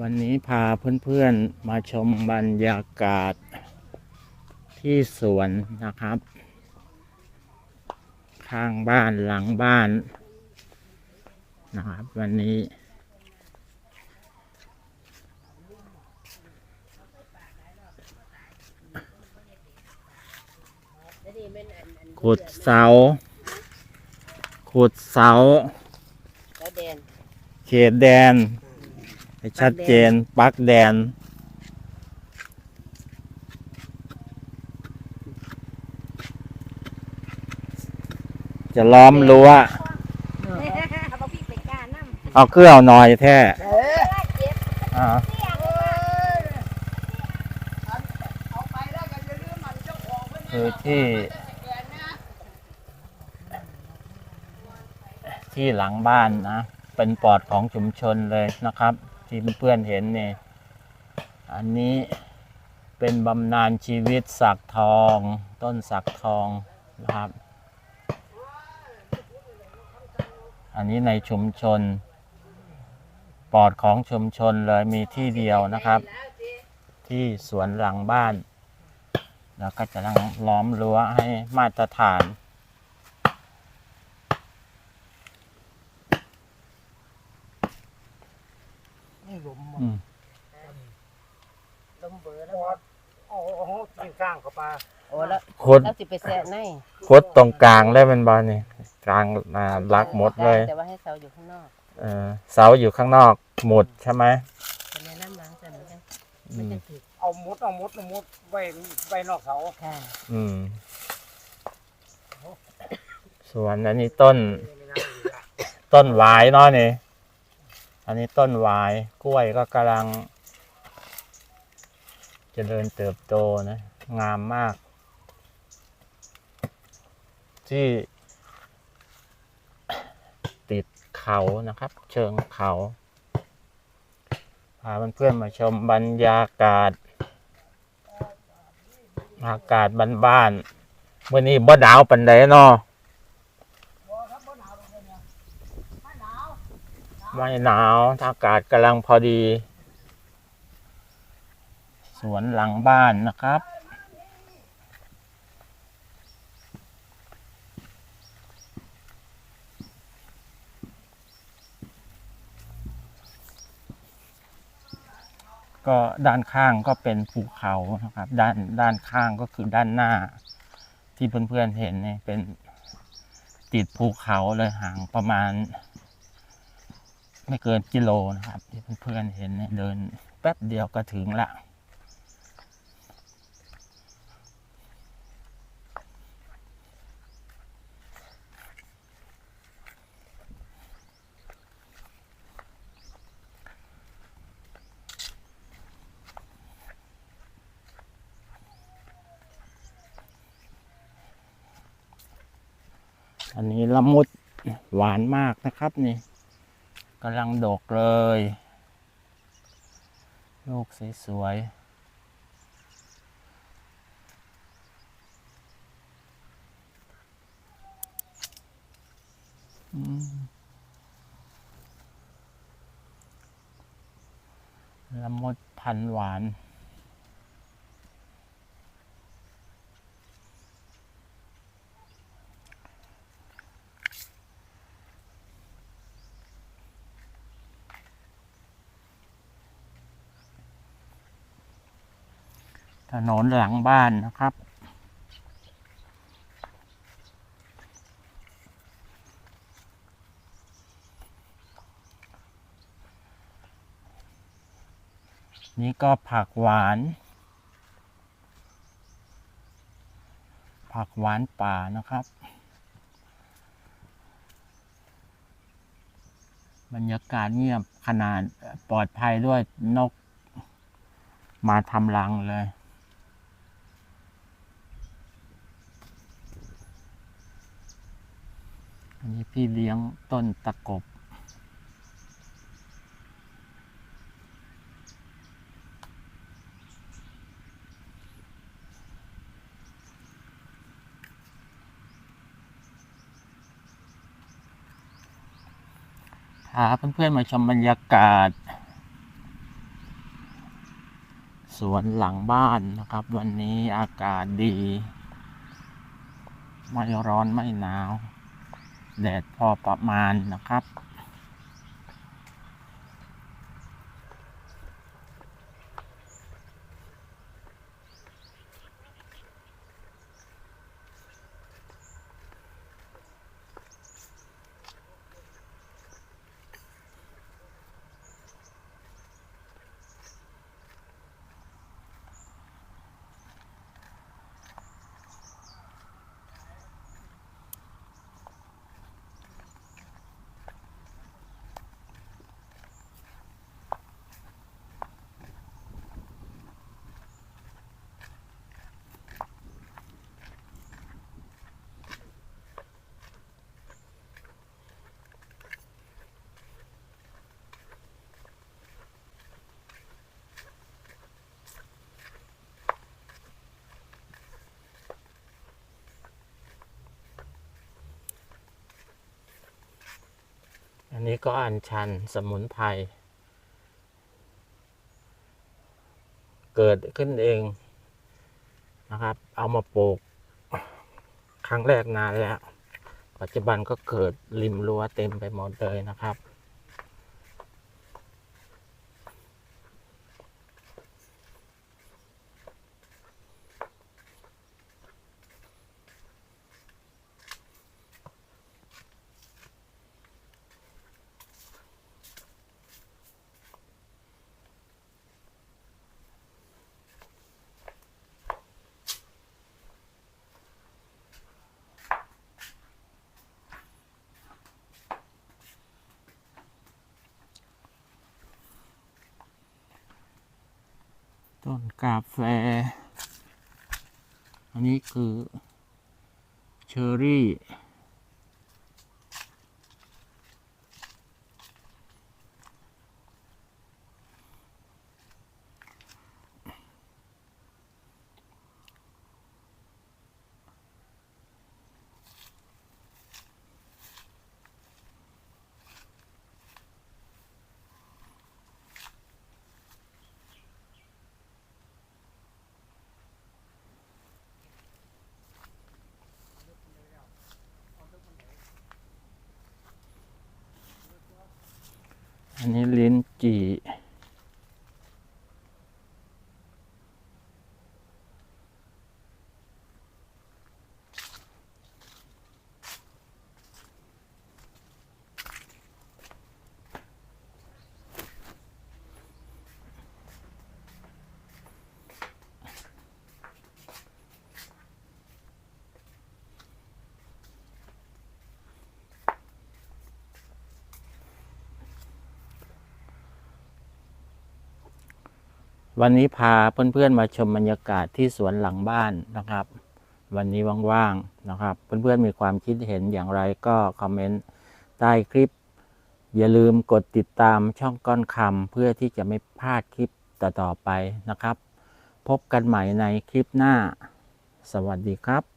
วันนี้พาเพื่อนๆมาชมบรรยากาศที่สวนนะครับ ข้างบ้านหลังบ้านนะครับ วันนี้ ขุดเสา ขุดเสาแล้วแดนเขตแดน ให้ชัดเจนปักแดน จะล้อมรั้วเขาบอกพี่ไปกล้าน้ำเอาเครื่องเอาหน่อยแท้เออเจ็บอ่าเอาไปแล้วก็จะลืมมันเจ้าของไว้คือที่แกนนะที่หลังบ้านนะ เป็นปอดของชุมชนเลยนะครับ ที่เพื่อนเห็นเนี่ยอันนี้เป็นบำนาญชีวิตสักทอง ต้นสักทองนะครับ อันนี้ในชุมชน ปอดของชุมชนเลยมีที่เดียวนะครับ ที่สวนหลังบ้าน แล้วก็จะต้องล้อมรั้วให้มาตรฐาน นี่ห ลุมอืมลมเบอร์แล้วปอดเอาเอาเอากินสร้างเข้าไปโอ้แล้วคดแล้วสิไปแซ่ในคดตรงกลางได้เป็นบอลนี่กลางอ่าลักหมดเลย แต่ว่าให้เสาอยู่ข้างนอกเออเสาอยู่ข้างนอกหมดใช่ไหมเป็นแนะนำล้างจันมันจะอืมันมจะติดเอามุดเอามุดเอามุดไว้ไว้นอกเสาค่ะอืมส่วนอันนี้ต้น ต้นหวายเนาะนี่ อันนี้ต้นวายกล้วยก็กำลังเจริญเติบโตนะ งามมาก ที่ติดเขานะครับ เชิงเขาพาเพื่อนๆมาชมบรรยากาศ อากาศบ้านๆเมื่อนี้บ่หนาวปันใดเนาะ ไม่หนาวอากาศกำลังพอดี สวนหลังบ้านนะครับ ก็ด้านข้างก็เป็นภูเขานะครับ ด้านด้านข้างก็คือด้านหน้า ที่เพื่อนๆเห็นเนี่ยเป็นติดภูเขาเลยห่างประมาณ ไม่เกินกิโลนะครับที่เพื่อนๆเห็นเนี่ยเดินแป๊บเดียวก็ถึงละอันนี้ละมุดหวานมากนะครับนี่ กำลังดกเลย ลูกสวยๆละมดพันหวาน ถนนหลังบ้านนะครับ นี่ก็ผักหวาน ผักหวานป่านะครับ บรรยากาศเงียบขนาดปลอดภัยด้วยนกมาทำรังเลย อันนี้พี่เลี้ยงต้นตะกบ พาเพื่อนๆมาชมบรรยากาศ สวนหลังบ้านนะครับ วันนี้อากาศดี ไม่ร้อนไม่หนาว แดดพอประมาณนะครับ อันนี้ก็อัญชันสมุนไพร เกิดขึ้นเองนะครับ เอามาปลูก ครั้งแรกนานแล้ว ปัจจุบันก็เกิดริมรั้วเต็มไปหมดเลยนะครับ ต้นกาแฟ อันนี้คือเชอร์รี่ อันนี้ลิ้นจี่ วันนี้พาเพื่อนๆมาชมบรรยากาศที่สวนหลังบ้านนะครับ วันนี้ว่างๆนะครับ เพื่อนๆมีความคิดเห็นอย่างไรก็คอมเมนต์ใต้คลิป อย่าลืมกดติดตามช่องก้อนคำเพื่อที่จะไม่พลาดคลิปต่อๆไปนะครับ พบกันใหม่ในคลิปหน้า สวัสดีครับ